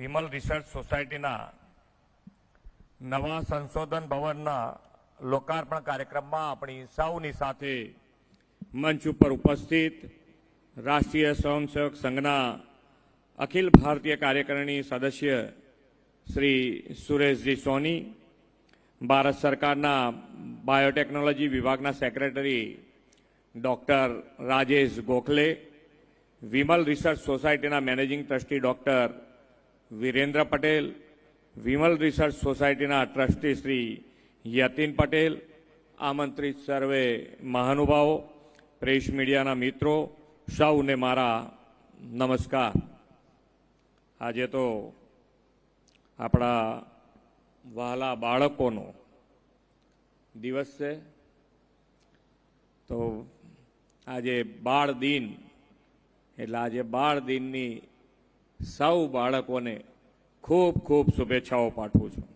Vimal research સોસાયટીના નવા સંશોધન ભવનના લોકાર્પણ કાર્યક્રમમાં આપણી સૌની સાથે મંચ ઉપર ઉપસ્થિત રાષ્ટ્રીય સ્વયંસેવક સંઘના અખિલ ભારતીય કાર્યકારિણી સદસ્ય શ્રી સુરેશજી સોની, ભારત સરકારના બાયોટેકનોલોજી વિભાગના secretary doctor Rajesh Gokhale, Vimal research સોસાયટીના managing trustee doctor Virendra Patel, Vimal research સોસાયટીના ટ્રસ્ટી શ્રી યતિન પટેલ, આમંત્રિત સર્વે મહાનુભાવો, પ્રેસ મીડિયાના મિત્રો, સૌને મારા નમસ્કાર. આજે તો આપણા વહાલા બાળકોનો દિવસ છે. તો આજે બાળ દિન, એટલે આજે બાળ દિનની સૌ બાળકોને ખૂબ ખૂબ શુભેચ્છાઓ પાઠવું છું.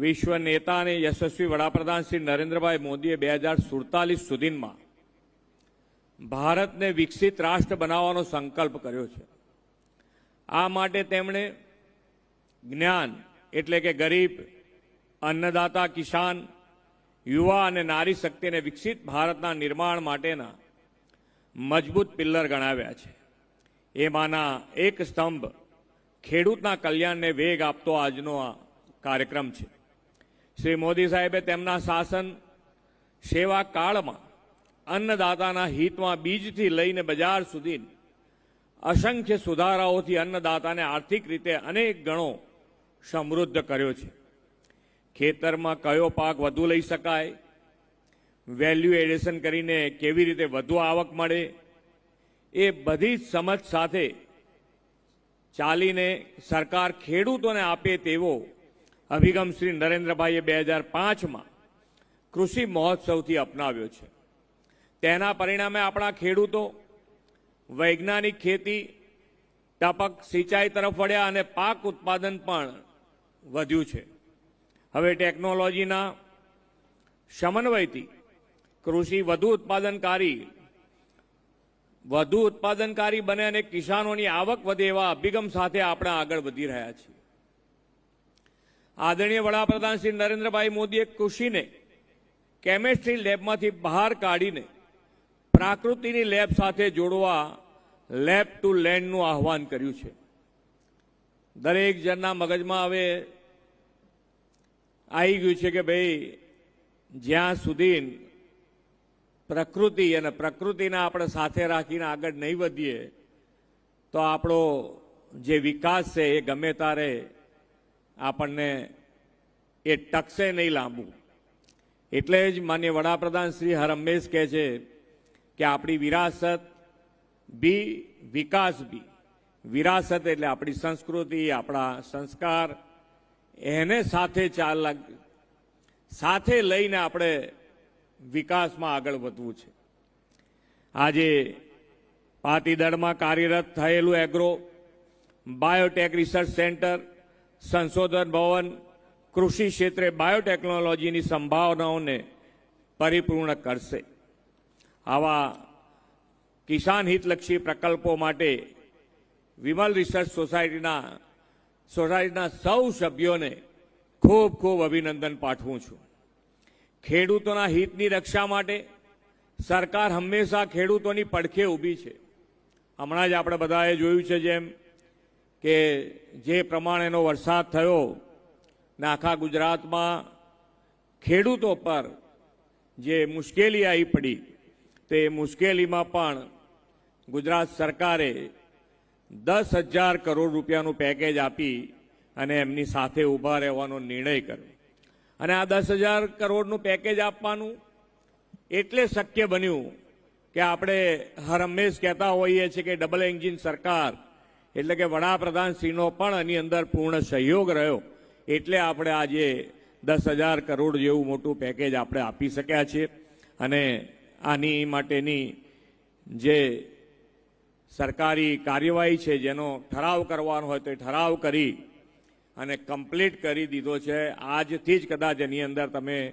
વિશ્વ નેતા અને યશસ્વી વડાપ્રધાન શ્રી નરેન્દ્રભાઈ મોદીએ બે હજાર સુડતાલીસ સુધીમાં ભારતને વિકસિત રાષ્ટ્ર બનાવવાનો સંકલ્પ કર્યો છે. આ માટે તેમણે જ્ઞાન એટલે કે ગરીબ, અન્નદાતા, કિસાન યુવા અને નારી શક્તિને વિકસિત ભારતના નિર્માણ માટેના મજબૂત પિલ્લર ગણાવ્યા છે. એમાંના એક સ્તંભ ખેડૂતના કલ્યાણને વેગ આપતો આજનો આ કાર્યક્રમ છે. શ્રી મોદી સાહેબે તેમના શાસન સેવા કાળમાં અન્નદાતાના હિતમાં બીજથી લઈને બજાર સુધી અસંખ્ય સુધારાઓથી અન્નદાતાને આર્થિક રીતે અનેક ગણો સમૃદ્ધ કર્યો છે. ખેતરમાં કયો પાક વધુ લઈ શકાય? વેલ્યુ એડિશન કરીને કેવી રીતે વધુ આવક મળે? એ બધી સમજ સાથે ચાલીને સરકાર ખેડૂતોને આપે તેવો અભિગમ શ્રી નરેન્દ્રભાઈએ બે હજાર પાંચમાં કૃષિ મહોત્સવથી અપનાવ્યો છે. તેના પરિણામે આપણા ખેડૂતો વૈજ્ઞાનિક ખેતી, ટપક સિંચાઈ તરફ વળ્યા અને પાક ઉત્પાદન પણ વધ્યું છે. હવે ટેકનોલોજીના સમન્વયથી કૃષિ વધુ ઉત્પાદનકારી વધુ ઉત્પાદનકારી બને અને કિસાનોની આવક વધે એવા અભિગમ સાથે આપણે આગળ વધી રહ્યા છીએ. આદરણીય વડાપ્રધાન શ્રી નરેન્દ્રભાઈ મોદીએ કૃષિને કેમેસ્ટ્રી લેબમાંથી બહાર કાઢીને પ્રાકૃતિની લેબ સાથે જોડવા લેબ ટુ લેન્ડનું આહવાન કર્યું છે. દરેક જણના મગજમાં હવે આવી ગયું છે કે ભાઈ જ્યાં સુધી પ્રકૃતિ અને પ્રકૃતિને આપણે સાથે રાખીને આગળ નહીં વધીએ, તો આપણો જે વિકાસ છે એ ગમે તારે આપણને એ ટકશે નહીં લાંબુ. એટલે જ માન્ય વડાપ્રધાન શ્રી હરમેશ કહે છે કે આપણી વિરાસત બી વિકાસ બી. વિરાસત એટલે આપણી સંસ્કૃતિ, આપણા સંસ્કાર એને સાથે ચાલ સાથે લઈને આપણે વિકાસમાં આગળ વધવું છે. આજે પાટીદળમાં કાર્યરત થયેલું એગ્રો બાયોટેક રિસર્ચ સેન્ટર સંશોધન ભવન, કૃષિ ક્ષેત્રે બાયોટેકનોલોજીની સંભાવનાઓને પરિપૂર્ણ કરશે. આવા કિસાન હિતલક્ષી પ્રકલ્પો માટે વિમલ રિસર્ચ સોસાયટીના સોસાયટીના સૌ સભ્યોને ખૂબ ખૂબ અભિનંદન પાઠવું છું. ખેડૂતોના હિતની રક્ષા માટે સરકાર હંમેશા ખેડૂતોની પડખે ઊભી છે. હમણાં જ આપણે બધાએ જોયું છે જેમ કે જે પ્રમાણેનો વરસાદ થયો ને આખા ગુજરાતમાં ખેડૂતો પર જે મુશ્કેલી આવી પડી તે મુશ્કેલીમાં પણ ગુજરાત સરકારે દસ હજાર કરોડ રૂપિયાનું પેકેજ આપી અને એમની સાથે ઊભા રહેવાનો નિર્ણય કર્યો. અને આ દસ હજાર કરોડનું પેકેજ આપવાનું એટલે શક્ય બન્યું કે આપણે હર હંમેશ કહેતા હોઈએ છીએ કે ડબલ એન્જિન સરકાર, એટલે કે વડાપ્રધાનશ્રીનો પણ એની અંદર પૂર્ણ સહયોગ રહ્યો, એટલે આપણે આજે દસ હજાર કરોડ જેવું મોટું પેકેજ આપણે આપી શક્યા છીએ. અને આની માટેની જે સરકારી કાર્યવાહી છે, જેનો ઠરાવ કરવાનો હોય તો એ ઠરાવ કરી અને કમ્પ્લીટ કરી દીધો છે. આજથી જ કદાચ એની અંદર તમે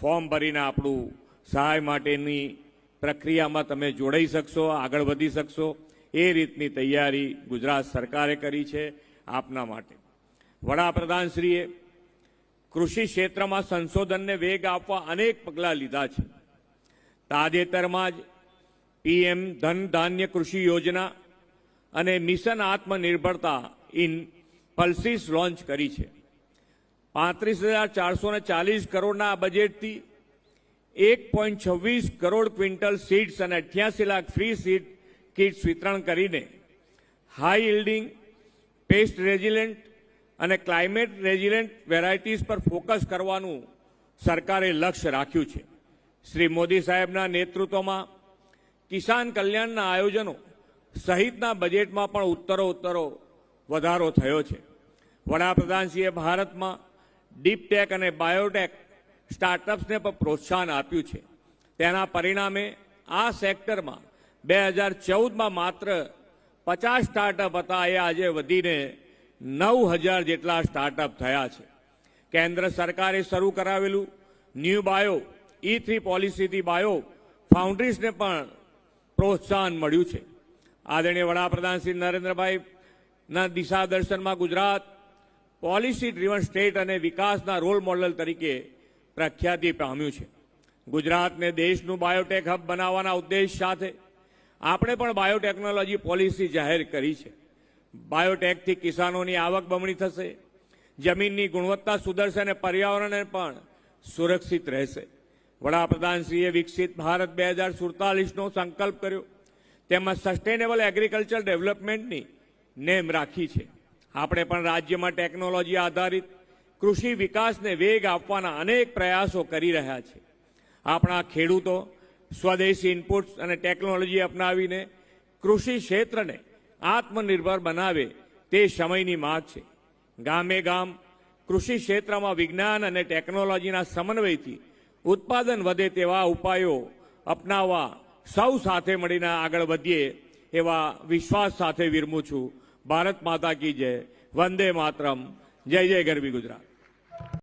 ફોર્મ ભરીને આપણું સહાય માટેની પ્રક્રિયામાં તમે જોડાઈ શકશો, આગળ વધી શકશો. એ રીતની તૈયારી ગુજરાત સરકારે કરી છે આપના માટે. વડાપ્રધાનશ્રીએ કૃષિ ક્ષેત્રમાં સંશોધનને વેગ આપવા અનેક પગલાં લીધા છે. તાજેતરમાં જ પીએમ ધન ધાન્ય કૃષિ યોજના અને મિશન આત્મનિર્ભરતા ઇન પલ્સીસ લોન્ચ કરી છે. પાંત્રીસ હજાર ચારસો ને ચાલીસ કરોડના બજેટથી એક પોઈન્ટ છવ્વીસ કરોડ ક્વિન્ટલ સીડ્સ અને અઠ્યાસી લાખ ફ્રી સીડ કિટ્સ વિતરણ કરીને હાઈ ઇલ્ડિંગ પેસ્ટ રેઝિલન્ટ અને ક્લાઇમેટ રેઝિલન્ટ વેરાયટીઝ પર ફોકસ કરવાનું સરકારે લક્ષ્ય રાખ્યું છે. શ્રી મોદી સાહેબના નેતૃત્વમાં કિસાન કલ્યાણના આયોજનો સહિતના બજેટમાં પણ ઉત્તરો ઉત્તરો વધારો થયો છે. વડાપ્રધાનશ્રીએ ભારતમાં ડીપટેક અને બાયોટેક સ્ટાર્ટઅપ્સને પણ પ્રોત્સાહન આપ્યું છે. તેના પરિણામે આ સેક્ટરમાં બે હજાર ચૌદમાં માત્ર પચાસ સ્ટાર્ટઅપ હતા, એ આજે વધીને નવ હજાર જેટલા સ્ટાર્ટઅપ થયા છે. કેન્દ્ર સરકારે શરૂ કરાવેલું ન્યૂ બાયો ઈ થ્રી પોલિસીથી બાયો ફાઉન્ડ્રીઝને પણ પ્રોત્સાહન મળ્યું છે. આદરણીય વડાપ્રધાન શ્રી નરેન્દ્રભાઈના દિશાદર્શનમાં દિશા દર્શનમાં ગુજરાત પોલિસી ડ્રીવન સ્ટેટ અને વિકાસના રોલ મોડલ તરીકે પ્રખ્યાતિ પામ્યું છે. ગુજરાતને દેશનું બાયોટેક હબ બનાવવાના ઉદ્દેશ સાથે આપણે પણ બાયોટેકનોલોજી પોલિસી જાહેર કરી છે. બાયોટેકથી કિસાનોની આવક બમણી થશે, જમીનની ગુણવત્તા સુધરશે અને પર્યાવરણને પણ સુરક્ષિત રહેશે. વડાપ્રધાનશ્રીએ વિકસિત ભારત બે હજાર સુડતાલીસનો સંકલ્પ કર્યો. તેમાં સસ્ટેનેબલ એગ્રીકલ્ચર ડેવલપમેન્ટની નેમ રાખી છે. આપણે પણ રાજ્યમાં ટેકનોલોજી આધારિત કૃષિ વિકાસને વેગ આપવાના અનેક પ્રયાસો કરી રહ્યા છે. આપણા ખેડૂતો, સ્વદેશી ઇનપુટ્સ અને ટેકનોલોજી અપનાવીને કૃષિ ક્ષેત્રને આત્મનિર્ભર બનાવે તે સમયની માંગ છે. ગામે ગામ કૃષિ ક્ષેત્રમાં વિજ્ઞાન અને ટેકનોલોજીના સમન્વયથી ઉત્પાદન વધે તેવા ઉપાયો અપનાવવા સૌ સાથે મળીને આગળ વધીએ એવા વિશ્વાસ સાથે વિરમું છું. ભારત માતા કી જય. વંદે માતરમ. જય જય ગરવી ગુજરાત.